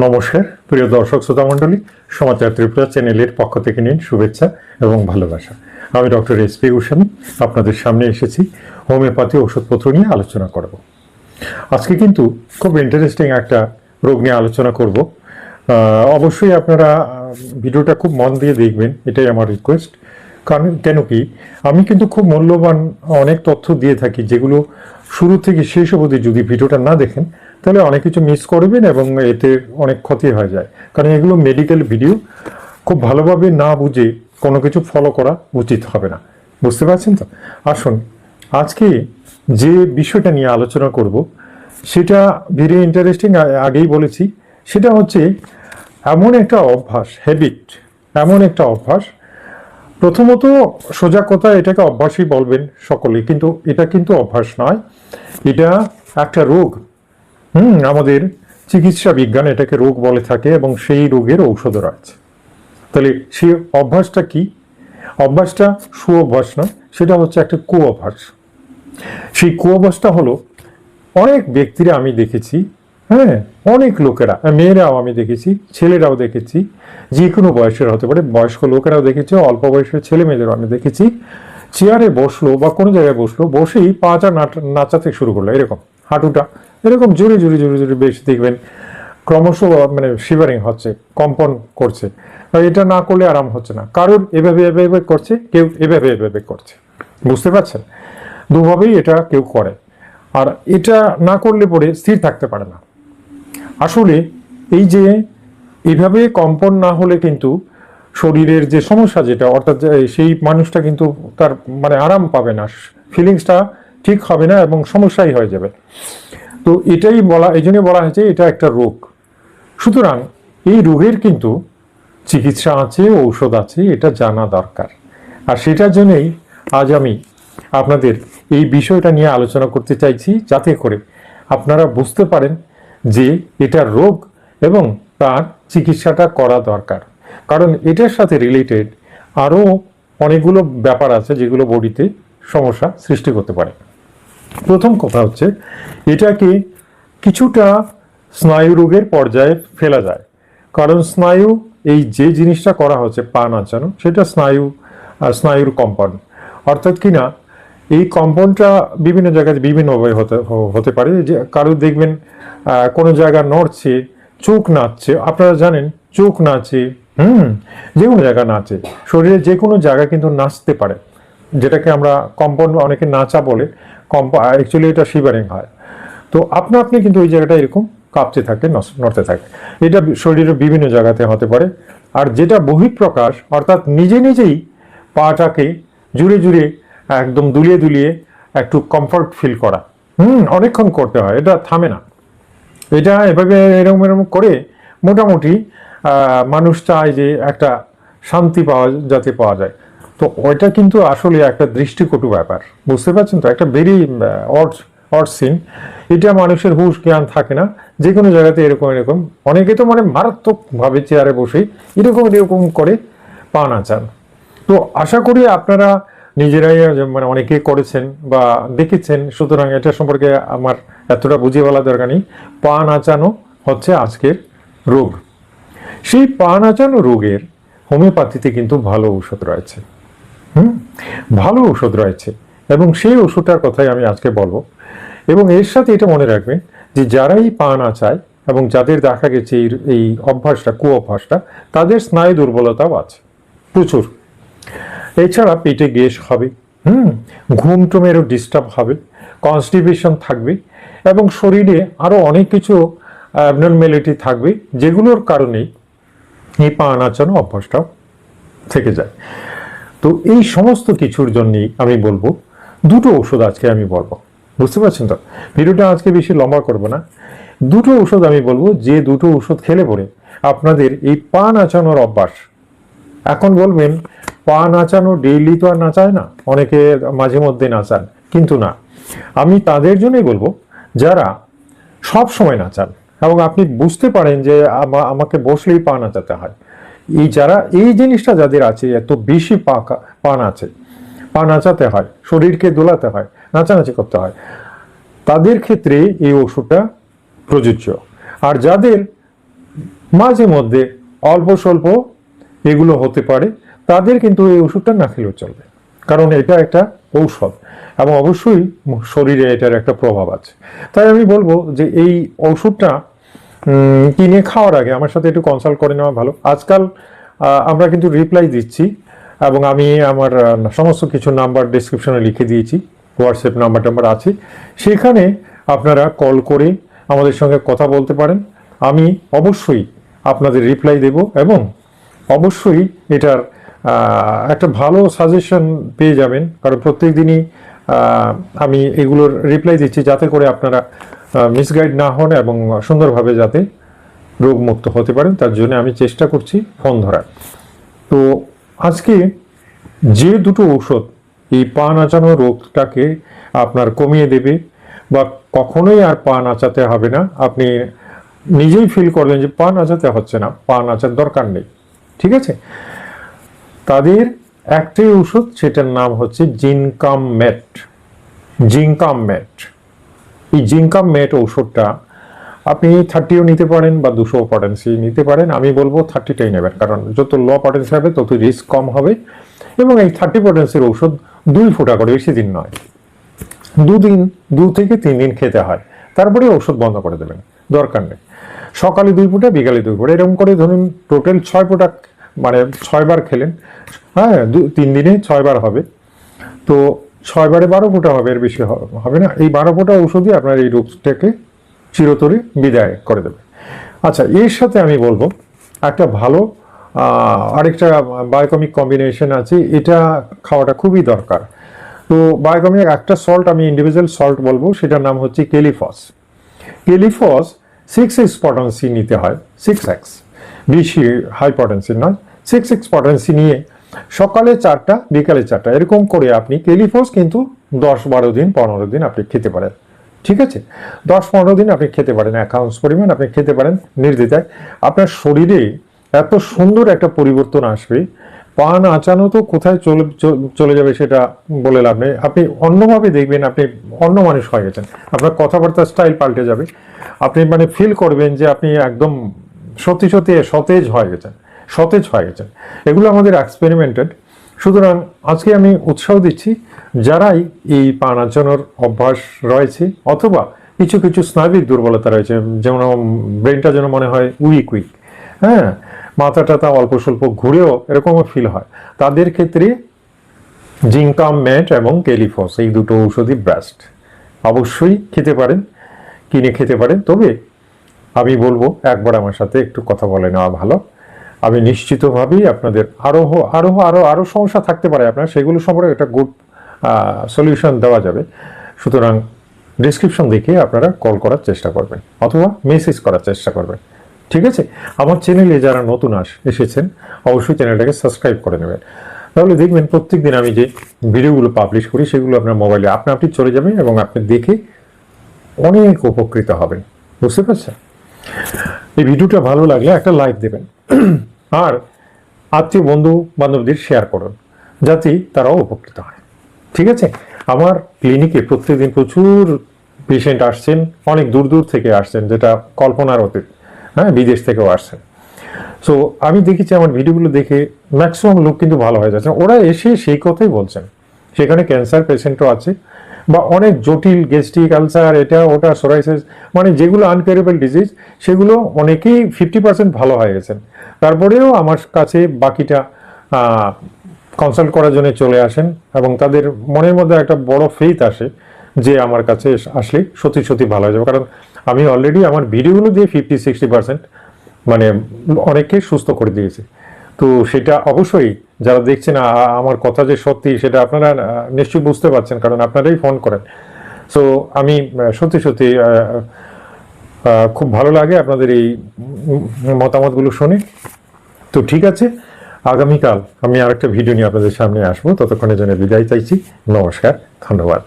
নমস্কার, প্রিয় দর্শক শ্রোতা মণ্ডলী, সমাচার ত্রিপুরা চ্যানেলের পক্ষ থেকে নিন শুভেচ্ছা এবং ভালোবাসা। আমি ডক্টর এস পি গোস্বামী আপনাদের সামনে এসেছি, হোমিওপ্যাথি ওষুধপত্র নিয়ে আলোচনা করব। আজকে কিন্তু খুব ইন্টারেস্টিং একটা রোগ নিয়ে আলোচনা করব। অবশ্যই আপনারা ভিডিওটা খুব মন দিয়ে দেখবেন, এটাই আমার রিকোয়েস্ট কারণ কেন কি, আমি কিন্তু খুব মূল্যবান অনেক তথ্য দিয়ে থাকি, যেগুলো শুরু থেকে শেষ অবধি যদি ভিডিওটা না দেখেন তাহলে অনেক কিছু মিস করবেন এবং এতে অনেক ক্ষতি হয়ে যায়। কারণ এগুলো মেডিকেল ভিডিও খুব ভালোভাবে না বুঝে কোনো কিছু ফলো করা উচিত হবে না। বুঝতে পারছেন তো? আসুন, আজকে যে বিষয়টা নিয়ে আলোচনা করব, সেটা ভেরি ইন্টারেস্টিং আগেই বলেছি। সেটা হচ্ছে এমন একটা অভ্যাস হ্যাবিট এমন একটা অভ্যাস। প্রথমত সোজা কথা, এটাকে অভ্যাসই বলবেন সকলে কিন্তু এটা কিন্তু অভ্যাস নয়। এটা একটা রোগ। হুম, আমাদের চিকিৎসা বিজ্ঞান এটাকে রোগ বলে থাকে এবং সেই রোগের ঔষধ রয়েছে। তাহলে সেই অভ্যাসটা কি? অভ্যাসটা সুঅভ্যাস না সেটা হচ্ছে একটা কুঅভ্যাস। সেই কুঅভ্যাসটা হলো, অনেক ব্যক্তিরা আমি দেখেছি হ্যাঁ অনেক লোকেরা, মেয়েরাও আমি দেখেছি, ছেলেরাও দেখেছি যে কোনো বয়সের হতে পারে, বয়স্ক লোকেরাও দেখেছি, অল্প বয়সের ছেলে মেয়েদেরও আমি দেখেছি, চেয়ারে বসল বা কোনো জায়গায় বসল, বসেই পাটা নাচ- নাচাতে শুরু করল, এরকম, হাঁটুটা এরকম জোরে জোরে জোরে জোরে বেশ দেখবেন ক্রমশ মানে শিভারিং হচ্ছে, কম্পন করছে। এটা না করলে আরাম হচ্ছে না। কারোর এভাবে এভাবে করছে, কেউ এভাবে এভাবে করছে। বুঝতে পারছেন? দুভাবেই এটা কেউ করে। আর এটা না করলে পরে স্থির থাকতে পারে না। আসলে এই যে এভাবে কম্পন না হলে কিন্তু শরীরের যে সমস্যা যেটা, অর্থাৎ সেই মানুষটা কিন্তু তার মানে আরাম পাবে না। ফিলিংসটা ঠিক হবে না এবং সমস্যাই হয়ে যাবে। তো এটাই বলা, এই জন্য বলা হয়েছে এটা একটা রোগ। সুতরাং এই রোগের কিন্তু চিকিৎসা আছে, ঔষধ আছে, এটা জানা দরকার। আর সেটার জন্যই আজ আমি আপনাদের এই বিষয়টা নিয়ে আলোচনা করতে চাইছি, যাতে করে আপনারা বুঝতে পারেন যে এটা রোগ এবং তার চিকিৎসাটা করা দরকার। কারণ এটার সাথে রিলেটেড আরও অনেকগুলো ব্যাপার আছে যেগুলো বডিতে সমস্যা সৃষ্টি করতে পারে। প্রথম কথা হচ্ছে এটাকে কিছুটা স্নায়ু রোগের পর্যায়ে ফেলা যায়। কারণ স্নায়ু, এই যে জিনিসটা করা হচ্ছে পা নাচানো সেটা স্নায়ু স্নায়ুর কম্পন। অর্থাৎ কি না, এই কম্পনটা বিভিন্ন জায়গায় বিভিন্নভাবে হতে হতে পারে। যে কারও দেখবেন কোনো জায়গা নড়ছে, চোখ নাচছে আপনারা জানেন, চোখ নাচে হুম, যে কোনো জায়গা নাচে শরীরে যে কোনো জায়গা কিন্তু নাচতে পারে, যেটাকে আমরা কম্পন অনেকে নাচা বলে। অ্যাকচুয়ালি এটা শিভারিং হয়। তো আপনা আপনি কিন্তু ওই জায়গাটা এরকম কাঁপতে থাকে নড়তে থাকে। এটা শরীরের বিভিন্ন জায়গাতে হতে পারে। আর যেটা বহিঃপ্রকাশ, অর্থাৎ নিজে নিজেই পাটাকে জুড়ে জুড়ে একদম দুলিয়ে দুলিয়ে একটু কমফর্ট ফিল করা। হুম, অনেকক্ষণ করতে হয়, এটা থামে না। এটা এভাবে এরকম এরকম করে মোটামুটি মানুষ চায় যে একটা শান্তি পাওয়া যাতে পাওয়া যায়। তো ওইটা কিন্তু আসলে একটা দৃষ্টিকটু ব্যাপার। বুঝতে পারছেন তো? একটা ভেরি অড অড সিন এটা মানুষের হুশ জ্ঞান থাকে না। যে কোনো জায়গাতে এরকম এরকম। অনেকে তো মানে মারাত্মকভাবে চেয়ারে বসে এরকম এরকম করে পা নাচান তো আশা করি আপনারা নিজেরাই মানে অনেকে করেছেন বা দেখেছেন, সুতরাং এটা সম্পর্কে আমার এতটা বুঝিয়ে বলা দরকার নেই। পা নাচানো হচ্ছে আজকের রোগ। সেই পা নাচানো রোগের হোমিওপ্যাথিতে কিন্তু ভালো ঔষধ রয়েছে। হুম? ভালো ওষুধ রয়েছে। এবং সেই ওষুধটার কথাই আমি আজকে বলব। এবং এর সাথে এটা মনে রাখবেন যে যারাই পা না চায় এবং যাদের দেখা গেছে এই এই অভ্যাসটা কু অভ্যাসটা তাদের স্নায়ু দুর্বলতাও আছে। প্রচুর। এছাড়া পেটে গ্যাস হবে। হুম? ঘুম টুমেরও ডিস্টার্ব হবে। কনস্টিপেশন থাকবে। এবং শরীরে আরও অনেক কিছু অ্যাবনর্মেলিটি থাকবে, যেগুলোর কারণেই এই পা নাচানো অভ্যাসটাও থেকে যায়। তো এই সমস্ত কিছুর জন্যই আমি বলব, দুটো ওষুধ আজকে আমি বলব। বুঝতে পারছেন তো? ভিডিওটা আজকে বেশি লম্বা করব না। দুটো ওষুধ আমি বলব, যে দুটো ওষুধ খেলে পরে আপনাদের এই পা নাচানোর অভ্যাস। এখন বলবেন পা নাচানো ডেইলি তো আর নাচায় না, অনেকে মাঝে মধ্যে নাচান, কিন্তু না। আমি তাদের জন্যই বলব, যারা সব সময় নাচান এবং আপনি বুঝতে পারেন যে আমা- আমাকে বসলেই পা নাচাতে হয়। এই যারা, এই জিনিসটা যাদের আছে, এত বেশি পা কা- পা নাচে পা নাচাতে হয়, শরীরকে দোলাতে হয়, নাচানাচি করতে হয়, তাদের ক্ষেত্রে এই ওষুধটা প্রযোজ্য। আর যাদের মাঝে মধ্যে অল্প স্বল্প এগুলো হতে পারে, তাদের কিন্তু এই ওষুধটা না খেলেও চলবে। কারণ এটা একটা ঔষধ, এবং অবশ্যই শরীরে এটার একটা প্রভাব আছে। তাই আমি বলব যে এই ওষুধটা কিনে খাওয়ার আগে? আমার সাথে একটু কনসাল্ট করে নেওয়া ভালো। আজকাল আমরা কিন্তু রিপ্লাই দিচ্ছি এবং আমি আমার সমস্ত কিছু নাম্বার ডিসক্রিপশনে লিখে দিয়েছি। হোয়াটসঅ্যাপ নাম্বার টাম্বার আছে। সেখানে আপনারা কল করে আমাদের সঙ্গে কথা বলতে পারেন। আমি অবশ্যই আপনাদের রিপ্লাই দেব এবং অবশ্যই এটার একটা ভালো সাজেশন পেয়ে যাবেন। কারণ প্রত্যেক দিনই আমি এগুলোর রিপ্লাই দিচ্ছি যাতে করে আপনারা মিসগাইড না হন এবং সুন্দরভাবে যাতে রোগমুক্ত হতে পারেন, তার জন্য আমি চেষ্টা করছি ফোন ধরার। তো আজকে যে দুটো ঔষধ, এই পা নাচানো রোগটাকে আপনার কমিয়ে দেবে বা কখনোই আর পা নাচাতে হবে না, আপনি নিজেই ফিল করবেন যে পা নাচাতে হচ্ছে না, পা নাচার দরকার নেই, ঠিক আছে? তাদের একটাই ওষুধ সেটার নাম হচ্ছে জিনকাম ম্যাট জিঙ্কাম ম্যাট। এই জিঙ্কাম মেট ঔষধটা আপনি থার্টিও নিতে পারেন বা দুশো পটেন্সি নিতে পারেন। আমি বলব থার্টিটাই নেবেন, কারণ যত লো পটেন্সি হবে তত রিস্ক কম হবে। এবং এই থার্টি পটেন্সির ঔষধ দুই ফোঁটা করে, বেশি দিন নয়। দুদিন, দু থেকে তিন দিন খেতে হয়। তারপরে ওষুধ বন্ধ করে দেবেন, দরকার নেই। সকালে দুই ফোঁটা, বিকালে দুই ফোঁটা, এরকম করে ধরুন টোটাল ছয় ফোঁটা মানে ছয়বার খেলেন। হ্যাঁ দু, তিন দিনে ছয়বার হবে। তো ছয়বারে বারো ফোঁটা হবে, এর বেশি হবে না। এই বারো ফোঁটা ওষুধই আপনার এই রোগটাকে চিরতরে বিদায় করে দেবে। আচ্ছা এর সাথে আমি বলব, একটা ভালো আরেকটা বায়োকমিক কম্বিনেশন আছে, এটা খাওয়াটা খুবই দরকার। তো বায়োকমিক একটা সল্ট আমি ইন্ডিভিজুয়াল সল্ট বলব, সেটার নাম হচ্ছে kali phos. Kali phos six X potency নিতে হয় সিক্স এক্স বেশি হাই পটেন্সি নয় সিক্স এক্স পটেন্সি নিয়ে সকালে চারটা, বিকালে চারটা। এরকম করে আপনি কেলিফস কিন্তু দশ বারো দিন, পনেরো দিন আপনি খেতে পারেন। ঠিক আছে? দশ পনেরো দিন আপনি খেতে পারেন এক পরিমাণ আপনি খেতে পারেন নির্দ্বিধায়। আপনার শরীরে এত সুন্দর একটা পরিবর্তন আসবে পান নাচানো তো কোথায় চলে চলে যাবে সেটা বলে লাভ নেই। আপনি অন্যভাবে দেখবেন, আপনি অন্য মানুষ হয়ে গেছেন। আপনার কথাবার্তার স্টাইল পাল্টে যাবে। আপনি মানে ফিল করবেন যে আপনি একদম সত্যি সত্যি সতেজ হয়ে গেছেন। সতেজ হয়ে গেছেন এগুলো আমাদের এক্সপেরিমেন্টেড সুতরাং আজকে আমি উৎসাহ দিচ্ছি যারাই এই পা নাচানোর অভ্যাস রয়েছে অথবা কিছু কিছু স্নায়বিক দুর্বলতা রয়েছে, যেমন ব্রেনটা যেন মনে হয় উইক উইক হ্যাঁ মাথা টাথা অল্প স্বল্প ঘুরেও এরকমও ফিল হয়। তাদের ক্ষেত্রে জিঙ্কাম ম্যাট এবং কেলিফস এই দুটো ঔষধই ব্রাস্ট অবশ্যই খেতে পারেন, কিনে খেতে পারেন। তবে আমি বলব, একবার আমার সাথে একটু কথা বলে নেওয়া ভালো। আমি নিশ্চিতভাবেই আপনাদের আরও হ- আরও আরও আরও সমস্যা থাকতে পারে আপনার। সেগুলো সম্পর্কে একটা গুড সলিউশন দেওয়া যাবে। সুতরাং ডিসক্রিপশন দেখে আপনারা কল করার চেষ্টা করবেন অথবা মেসেজ করার চেষ্টা করবেন। ঠিক আছে? আমার চ্যানেলে যারা নতুন আস, এসেছেন, অবশ্যই চ্যানেলটাকে সাবস্ক্রাইব করে নেবেন। তাহলে দেখবেন প্রত্যেকদিন আমি যে ভিডিওগুলো পাবলিশ করি, সেগুলো আপনার মোবাইলে আপনা আপনি চলে যাবেন এবং আপনি দেখে অনেক উপকৃত হবেন। বুঝতে পারছেন? এই ভিডিওটা ভালো লাগলে একটা লাইক দেবেন। আর আত্মীয় বন্ধু বান্ধবদের শেয়ার করুন, যাতে তারাও উপকৃত হয়। ঠিক আছে? আমার ক্লিনিকে প্রত্যেকদিন প্রচুর পেশেন্ট আসছেন, অনেক দূর দূর থেকে আসছেন, যেটা কল্পনার অতীত হ্যাঁ? বিদেশ থেকেও আসছেন। সো আমি দেখেছি আমার ভিডিওগুলো দেখে ম্যাক্সিমাম লোক কিন্তু ভালো হয়ে যাচ্ছে। ওরা এসে সেই কথাই বলছেন। সেখানে ক্যান্সার পেশেন্টও আছে বা অনেক জটিল গ্যাস্ট্রিক আলসার, এটা, ওটা সোরাইসিস মানে যেগুলো আনকেয়ারেবল ডিজিজ সেগুলো অনেকেই ফিফটি পার্সেন্ট ভালো হয়ে গেছেন। তারপরেও আমার কাছে বাকিটা কনসাল্ট করার জন্য চলে আসেন এবং তাদের মনের মধ্যে একটা বড় ফেইথ আসে যে আমার কাছে আসলে সত্যি সত্যি ভালো হয়ে যাবে। কারণ আমি অলরেডি আমার ভিডিওগুলো দিয়ে ফিফটি সিক্সটি পার্সেন্ট মানে অনেককে সুস্থ করে দিয়েছে। তো সেটা অবশ্যই যারা দেখছেন আমার কথা যে সত্যি সেটা আপনারা নিশ্চয়ই বুঝতে পারছেন, কারণ আপনারাই ফোন করেন। সো আমি সত্যি সত্যি খুব ভালো লাগে আপনাদের এই মতামতগুলো শুনে। তো ঠিক আছে, আগামীকাল আমি আরেকটা ভিডিও নিয়ে আপনাদের সামনে আসব। ততক্ষণের জন্য বিদায় চাইছি। নমস্কার, ধন্যবাদ।